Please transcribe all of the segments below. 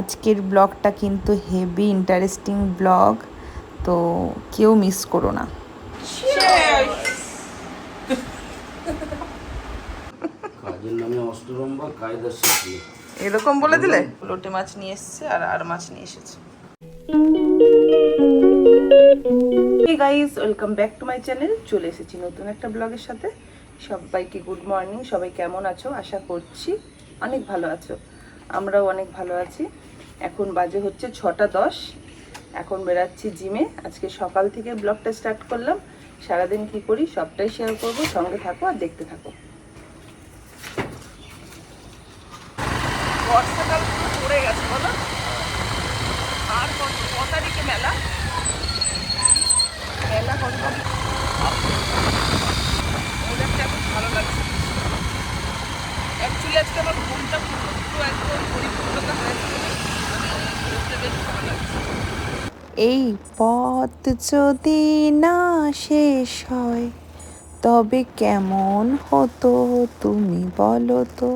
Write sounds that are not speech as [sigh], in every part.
আজকের ব্লগটা কিন্তু হেভি ইন্টারেস্টিং ব্লগ তো কেউ মিস করো না। এরকম বলে দিলে? লোটে মাছ নিয়ে এসছে আর আর মাছ নিয়ে এসেছে। Hey guys welcome back to my channel চলে এসেছি নতুন একটা ব্লগের সাথে। সবাইকে গুড মর্নিং সবাই কেমন আছো? আশা করছি অনেক ভালো আছো। আমরাও অনেক ভালো আছি। এখন বাজে হচ্ছে ছটা দশ। এখন বেরাচ্ছি জিমে। আজকে সকাল থেকে ব্লগটা স্টার্ট করলাম। সারাদিন কি করি সবটাই শেয়ার করব। সঙ্গে থাকো আর দেখতে থাকো। বর্ষাকাল পুরো পড়ে গেছে, বলো। আর কত ক তারিখে মেলা? মেলা কত তারিখ? এখন ভালো লাগছে। অ্যাকচুয়ালি আজকে আমার ঘুমটা পুরো পুরো একদম পরিপূর্ণতা হয়েছে বলে বেশ ভালো লাগছে এই পথ যদি না শেষ হয় তবে কেমন হতো তুমি বলো তো?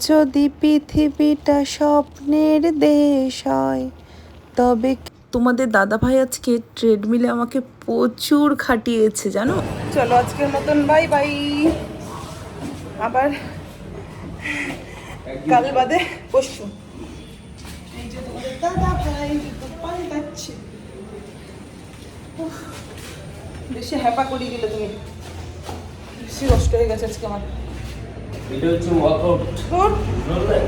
যদি পৃথিবীটা স্বপ্নের দেশ হয় তবে তোমাদের দাদা ভাই আজকে ট্রেডমিলে আমাকে প্রচুর খাটিয়েছে জানো? চলো আজকের মতন বাই বাই আবার কাল বাদে পরশু। এই যে তোমাদের দাদা ভাই পাল্টাচ্ছে বেশি হ্যাপা করিয়ে দিলে তুমি। বেশি কষ্ট হয়ে গেছে আজকে আমার। এটা হচ্ছে ওয়ার্কআউট বুঝলে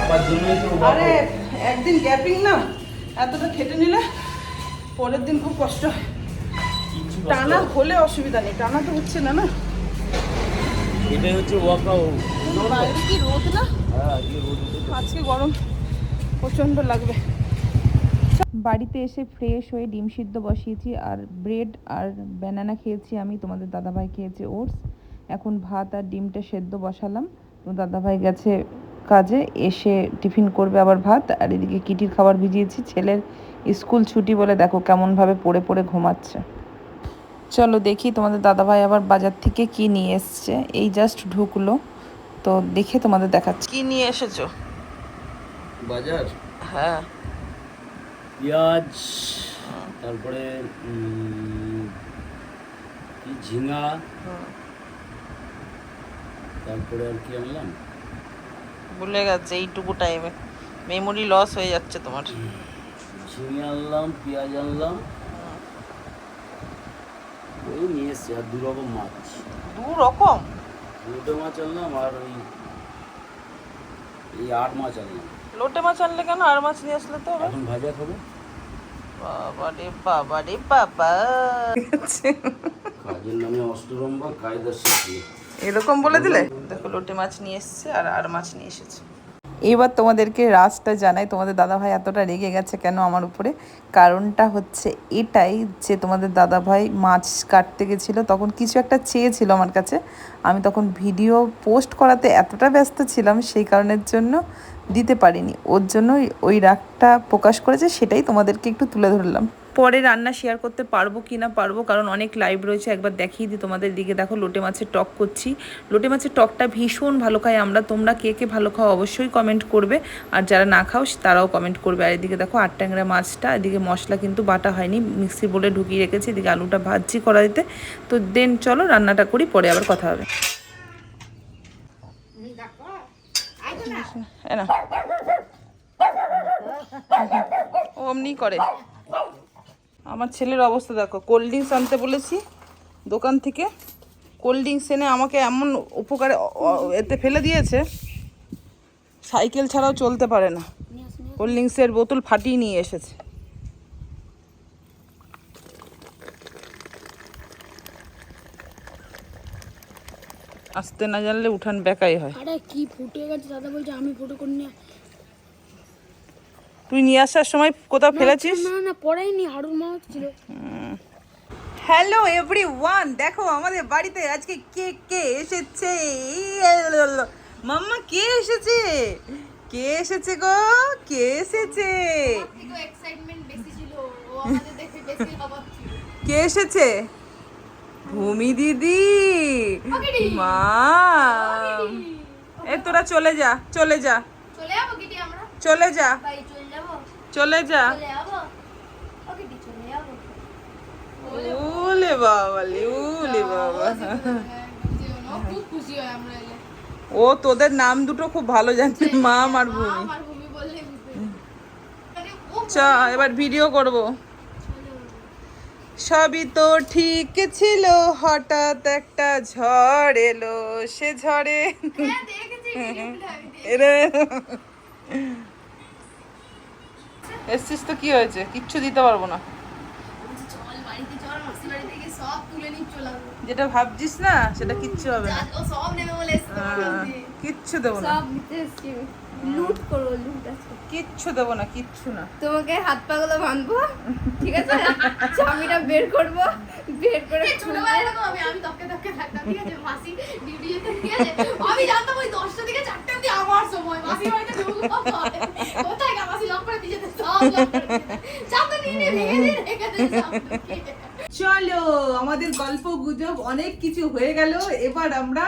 আপার জন্যই তো আরে একদিন গ্যাপিং না? এতটা খেটে নিলে পরের দিন খুব কষ্ট হয়। টানা হলে অসুবিধা নেই টানা তো হচ্ছে না না? এটাই হচ্ছে ওয়ার্কআউট বাইরে কি রোদ না? আজকে গরম প্রচণ্ড লাগবে। বাড়িতে এসে ফ্রেশ হয়ে ডিম সিদ্ধ বসিয়েছি, আর ব্রেড আর ব্যানানা খেয়েছি আমি, তোমাদের দাদাভাই খেয়েছে ওটস এখন ভাত আর ডিমটা সেদ্ধ বসালাম। তো দাদাভাই গেছে কাজে, এসে টিফিন করবে আবার ভাত। আর এদিকে কিটির খাবার ভিজিয়েছি, ছেলের স্কুল ছুটি বলে দেখো কেমনভাবে পড়ে পড়ে ঘুমাচ্ছে। চলো দেখি তোমাদের দাদাভাই আবার বাজার থেকে কি নিয়ে এসছে। এই জাস্ট ঢুকলো। তো দেখে তোমাদের দেখাচ্ছি। কি নিয়ে এসেছ? বাজার? হ্যাঁ। পেঁয়াজ তারপরে ঝিঙা তারপরে আর কি আনলাম? ভুলে গেছে এইটুকু টাইমে মেমোরি লস হয়ে যাচ্ছে তোমার। ঝিঙে আনলাম পেঁয়াজ আনলাম। ওই নিয়ে এসছি আর দু রকম মাছ। দু রকম? দুটো মাছ আনলাম আর ওই এই আট মাছ আনলাম। লোটে মাছ আনলে কেন? আর মাছ নিয়ে আসলে তো? এখন ভাজা খাব। বাবা রে বাবা। রে বাবা কাজের নামে অষ্টরম্বা কায়দার শেষে এরকম বলে দিলে? দেখো লোটে মাছ নিয়ে এসছে আর আর মাছ নিয়ে এসেছে। এবার তোমাদেরকে রাজটা জানাই, তোমাদের দাদাভাই এতটা রেগে গেছে কেন আমার উপরে? কারণটা হচ্ছে এটাই যে তোমাদের দাদাভাই মাছ কাটতে গেছিল, তখন কিছু একটা চেয়েছিল আমার কাছে। আমি তখন ভিডিও পোস্ট করাতে এতটা ব্যস্ত ছিলাম, সেই কারণের জন্য দিতে পারিনি। ওর জন্য ওই রাগটা প্রকাশ করেছে, সেটাই তোমাদেরকে একটু তুলে ধরলাম। পরে রান্না শেয়ার করতে পারব কি না পারব কারণ অনেক লাইভ রয়েছে একবার দেখিয়ে দিই তোমাদের দিকে। দেখো লোটে মাছের টক করছি। লোটে মাছের টকটা ভীষণ ভালো খাই আমরা তোমরা কে কে ভালো খাও অবশ্যই কমেন্ট করবে। আর যারা না খাও তারাও কমেন্ট করবে। আর এদিকে দেখো আট ট্যাংরা মাছটা এদিকে মশলা কিন্তু বাটা হয়নি। মিক্সি বলে ঢুকিয়ে রেখেছি এদিকে আলুটা ভাজছি করা দিতে তো দেন চলো রান্নাটা করি পরে আবার কথা হবে। অমনি করে। আমার ছেলের অবস্থা দেখো কোল্ড ড্রিঙ্কস আনতে বলেছি, দোকান থেকে কোল্ড ড্রিঙ্কস এনে আমাকে এমন উপকারে এতে ফেলে দিয়েছে, সাইকেল ছাড়াও চলতে পারে না। কোল্ড ড্রিঙ্কসের বোতল ফাটিয়ে নিয়ে এসেছে। আসতে না জানলে উঠান বেকাই হয়। আরে কি ফুটে গেছে, দাদা বলছে আমি ফটো করে নিয়ে তুই নিয়ে আসার সময় কোথাও ফেলেছিস? না না পড়াইনি হাড়ুর মা ছিল। হ্যালো এভরি ওয়ান দেখো আমাদের বাড়িতে আজকে কে কে এসেছে? মাম্মা কে এসেছে? কে এসেছে গো? কে এসেছে? এক্সাইটমেন্ট বেশি ছিল। ও আমাদের দেখে বেশি অবাক ছিল। কে এসেছে? ভূমি দিদি। মা। এ তোরা চলে যা চলে যা। চলে যাব কিটি আমরা? চলে যা। চলে যা। উলে বাবা উলে বাবা। হয় ও তোদের নাম দুটো খুব ভালো জানছে মা আর ভূমি। আমার ভূমি মানে চ এবার ভিডিও করব। সবই তো ঠিক ছিল হঠাৎ একটা ঝড় এলো সে ঝড়ে হ্যাঁ। এরে। এসছিস তো কি হয়েছে? কিচ্ছু দিতে পারব না। যেটা ভাবছিস না সেটা কিচ্ছু হবে না। কিচ্ছু দেবো না। সব নিতে এসছি লুট করব লুট কিচ্ছু দেবো না কিচ্ছু না। তোমাকে হাত পাগুলো বাঁধবো ঠিক আছে? চামিটা বের করব বের করে ছোটবেলায় এরকম আমি আমি তককে তককে থাকতাম ঠিক আছে মাসি ডিউটি যেতে ঠিক আছে আমি জানতাম ওই দশটা থেকে চারটে অব্দি আমার সময়। মাসি বাড়িতে ঢুকবো কোথায় চলো আমাদের গল্প গুজব অনেক কিছু হয়ে গেল এবার আমরা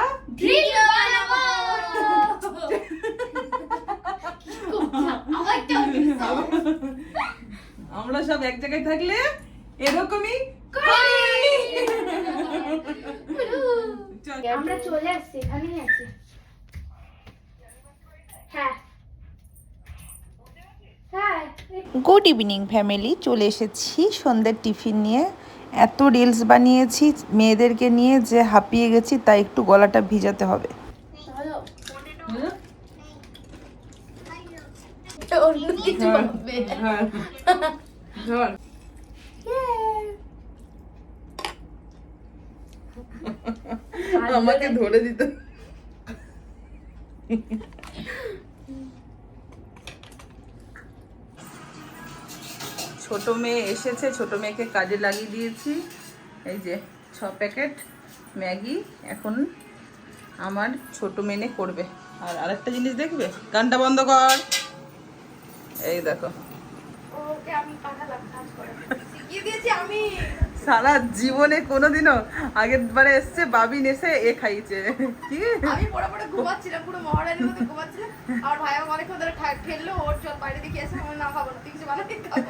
আমরা সব এক জায়গায় থাকলে এরকমই [laughs] আমরা চলে আসছি এখানেই আছি হ্যাঁ হ্যাঁ গুড ইভিনিং ফ্যামিলি চলে এসেছি সন্ধ্যের টিফিন নিয়ে। এত রিলস বানিয়েছি মেয়েদেরকে নিয়ে যে হাঁপিয়ে গেছি, তাই একটু গলাটা ভিজাতে হবে। আমাকে ধরে দিত। ছোট মেয়ে এসেছে, ছোট মেয়েকে কাজে লাগিয়ে দিয়েছি। এই যে, ছ প্যাকেট ম্যাগি এখন আমার ছোট মেনে করবে। আর আরেকটা জিনিস দেখবে? গানটা বন্ধ কর। এই দেখো। আমি। সারা জীবনে কোনোদিনও আগের বারে এসছে বাবিন এসে এ খাইছে। কি? আমি পড়ে পড়ে ঘুমাচ্ছিলাম পুরো মহারানীর মতো ঘুমাচ্ছিলাম। আর ভাই আমার অনেকক্ষণ ধরে ঠেললো ওর চল বাইরে দেখে এসে আমি না খাব না তুই কিছু বানাতে খাব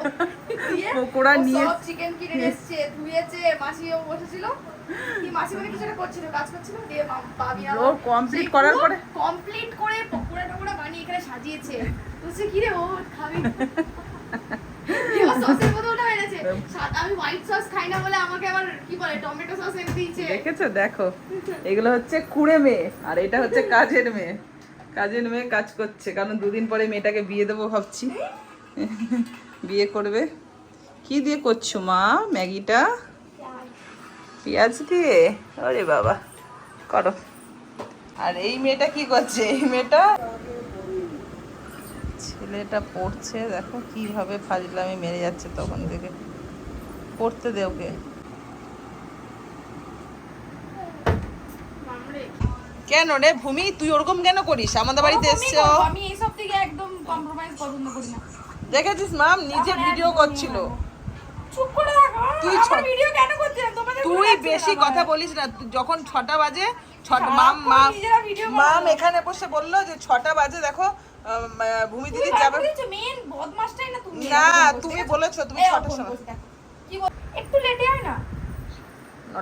পকোড়া নিয়ে- সব চিকেন কিনে এসছে ধুয়েছে মাসিও বসেছিল। কি মাসি মানে কিছু একটা করছিল কাজ করছিল দিয়ে বাবি ও complete করার পরে? কমপ্লিট করে পকোড়া টকোড়া বানিয়ে এখানে সাজিয়েছে। বলছে কি রে ও খাবি। সসের সা- আমি হোয়াইট সস খাই না বলে আমাকে আবার কি বলে টমেটো সস এনে দিয়েছে। দেখেছ? দেখো। এগুলো হচ্ছে কুড়ে মেয়ে আর এটা হচ্ছে কাজের মেয়ে। কাজের মেয়ে কাজ করছে কারণ দুদিন পরে মেয়েটাকে বিয়ে দেবো ভাবছি। বিয়ে করবে। কি দিয়ে করছ মা? ম্যাগিটা? পেঁয়াজ দিয়ে? আরে বাবা করো। আর এই মেয়েটা কি করছে? এই মেয়েটা? ছেলেটা পড়ছে দেখো কীভাবে ফাজলামি মেরে যাচ্ছে তখন থেকে। পড়তে দে ওকে। কেন রে ভূমি? তুই ওরকম কেন করিস? আমাদের বাড়িতে এসছো? আমি এইসব থেকে একদম কম্প্রোমাইজ পছন্দ করি না। দেখেছিস মাম? নিজে ভিডিও করছিল। চুপ করে থাকো তুই ভিডিও কেন করছিস তোমাদের তুই বেশি কথা বলিস না। যখন ছটা বাজে ছটা মাম মাম মাম এখানে বসে বলল যে ছটা বাজে দেখো ভূমি দিদি যাবে। main বদমাশটাই না তুমি। না তুমি। বলেছ তুমি এই, ছটার সময় একটু লেটে আয় না।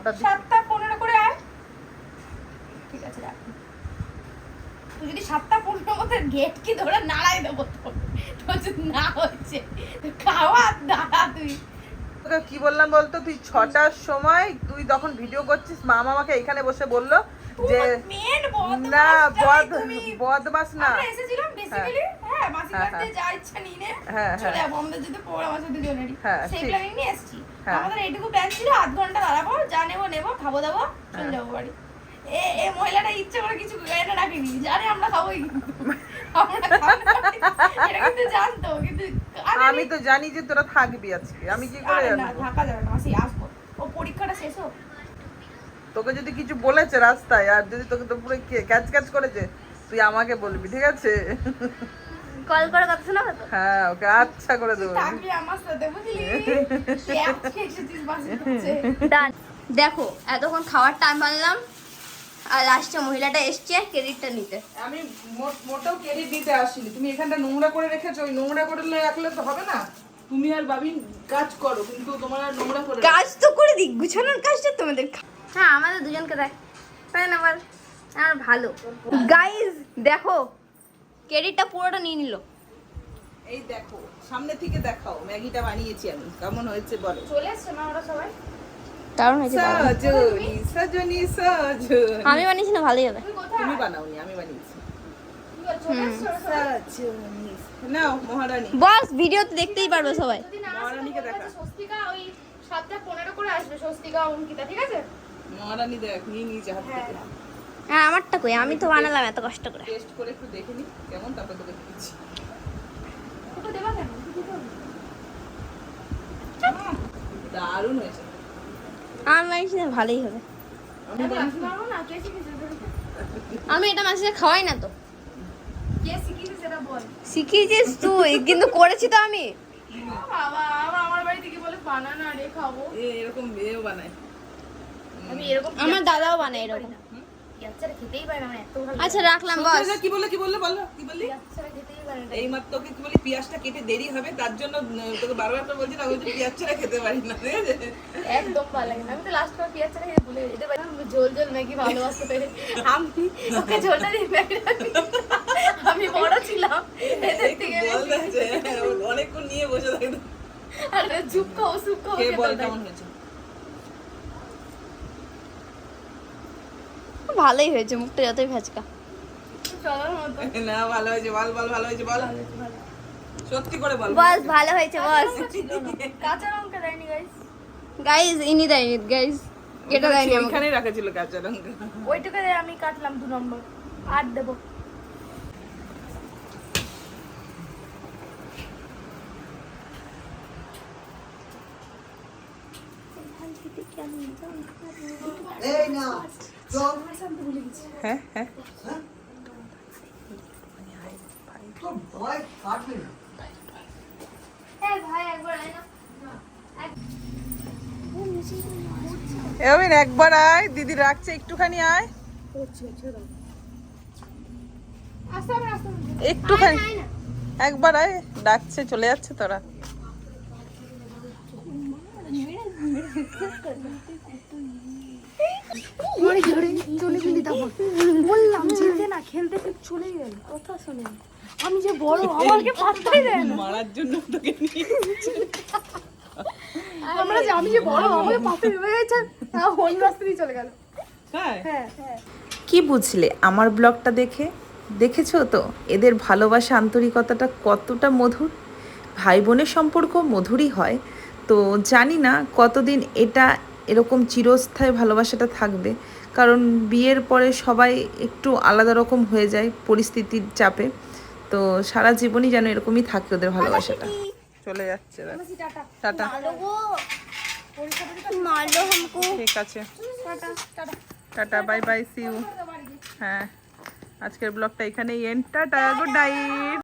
দিকে। সাতটা পনেরো করে আয়। ঠিক আছে রাখ। তুই যদি সাতটা পনেরো মতো গেট কি ধরে নাড়াই দেবো তোর। না হচ্ছে। খাওয়া দাঁড়া তুই। তোকে কি বললাম বলতো? তুই ছটার সময় তুই তখন ভিডিও করছিস মাম আমাকে এখানে বসে বলল যে না বদমাস না। এসেছিলাম বেসিক্যালি মাসির হ্যাঁ, হ্যাঁ। যা ইচ্ছা নিয়ে নে হ্যাঁ, চলে। যাব। আমাদের যদি নিয়ে এসেছি। আমাদের প্ল্যান ছিল আধ ঘণ্টা দাঁড়াবো যা নেব নেব খাব দাবো চলে। যাব বাড়ি। এ এ মহিলাটা ইচ্ছে করে কিছু রাখেনি। জানে আমরা খাবোই জানতো কিন্তু আমি তো জানি যে তোরা থাকবি আজকে। আমি কি করে থাকা যাবে না মাসি আসব। ও পরীক্ষাটা শেষ হোক। তোকে যদি কিছু বলেছে রাস্তায় আর যদি তোকে তো পুরো ক্যাচ ক্যাচ করেছে তুই আমাকে বলবি ঠিক আছে? কল করে কথা শোনা হতো? হ্যাঁ ওকে আচ্ছা করে দেবো। থাকবি আমার সাথে বুঝলি? [laughs] ডান দেখো এতক্ষণ খাওয়ার টাইম আনলাম আর লাস্টে মহিলাটা এসছে ক্রেডিটটা নিতে। আমি মোটেও ক্রেডিট দিতে আসিনি। তুমি এখানটা নোংরা করে রেখেছো ওই নোংরা করে রাখলে তো হবে না। তুমি আর বাবি কাজ করো কিন্তু তোমার আর নোংরা করে কাজ তো করে দিই গুছানোর কাজটা তোমাদের হ্যাঁ আমাদের দুজনকে দেখ। তাই না আবার আমার ভালো। গাইজ দেখো ক্রেডিটটা পুরোটা নিয়ে নিল। এই দেখো সামনে থেকে দেখাও ম্যাগিটা বানিয়েছি আমি। কেমন হয়েছে বলো। চলে এসছে না ওরা সবাই? কারণ হয়েছে সজনি সজনি সজনি। আমি বানিয়েছি না ভালোই হবে। তুমি কোথায়? তুমি বানাওনি আমি বানিয়েছি? সজনি। নাও মহারানী। দেখতেই পারবে সবাই। মহারানীকে দেখা। স্বস্তিকা ওই সাতটা পনেরো করে আসবে স্বস্তিকা অঙ্কিতা ঠিক আছে? মহারানী দেখ নিয়ে হাত হ্যাঁ আমারটা কই? আমি তো বানালাম এত কষ্ট করে। টেস্ট করে একটু দেখে নি কেমন তারপর তোকে দিচ্ছি তোকে দেবা কেন? দারুণ হয়েছে। আমি বানিয়েছি না ভালোই হবে। আমি এটা মাসে খাওয়াই না তো। কে শিখিয়েছে সেটা বল। শিখিয়েছিস তুই কিন্তু করেছি তো আমি। বাবা আবার আমার বাড়িতে কি বলে বানানা রে খাব। এ এরকম এও বানায়। আমি এরকম আমার দাদাও বানায় এরকম। বাচ্চারা খেতেই পারে না এত ভালো আচ্ছা রাখলাম বস। কি বললে কি বললে বলো কি বললি? বাচ্চারা খেতেই পারে না এই মাত্র তোকে কি বলি পেঁয়াজটা কেটে দেরি হবে তার জন্য তোকে বারবার করে বলছি না ওই যে পেঁয়াজ ছাড়া খেতে পারি না একদম ভালো লাগে না। আমি তো লাস্ট বার পেঁয়াজ ছাড়া খেয়ে ভুলে বাইরে আমি ঝোল ঝোল ম্যাগি ভালোবাসতে পেরে আমি ওকে ঝোলটা দিয়ে ম্যাগিটা দিয়ে- আমি বড় ছিলাম এদের থেকে বল অনেকক্ষণ নিয়ে বসে থাকতো। আর চুপ খাও চুপ খাও কে বল। কেমন হয়েছে? ভালোই হয়েছে মুখটা যতই ফেচকা চলার না ভালো হয়েছে বল বল ভালো হয়েছে বল। সত্যি করে বল। বস ভালো হয়েছে বস। কাঁচা লঙ্কা দেয়নি গাইস গাইজ ইনি দেয়নি গাইজ এটা দেয়নি রাখা ছিল কাঁচা লঙ্কা। ওইটুকু আমি কাটলাম দু নম্বর। আট দেবো। হ্যাঁ হ্যাঁ। ভাই একবার আয় দিদি রাখছে একটুখানি আয়। একটুখানি। একবার আয়। ডাকছে চলে যাচ্ছে তোরা। বললাম যেতে না খেলতে খেলতে চলে গেল। কথা শুনে আমি যে বড় আমাকে পাত্তাই দেয় না। মারার জন্য তোকে আমরা যে আমি যে বড় আমাকে দেবে। গেছে চলে গেল। হ্যাঁ। হ্যাঁ হ্যাঁ। কি বুঝলে আমার ব্লগটা দেখে? দেখেছ তো? এদের ভালোবাসা আন্তরিকতাটা কতটা মধুর? ভাই বোনের সম্পর্ক মধুরই হয়। তো জানি না কতদিন এটা এরকম চিরস্থায়ী ভালোবাসাটা থাকবে। কারণ বিয়ের পরে সবাই একটু আলাদা রকম হয়ে যায় পরিস্থিতির চাপে। তো সারা জীবনই যেন এরকমই থাকে ওদের ভালোবাসাটা। চলে যাচ্ছে টাটা। ঠিক আছে। Tata bye bye see you হ্যাঁ আজকের ব্লগটা এখানেই এন্ড টাটা গুড নাইট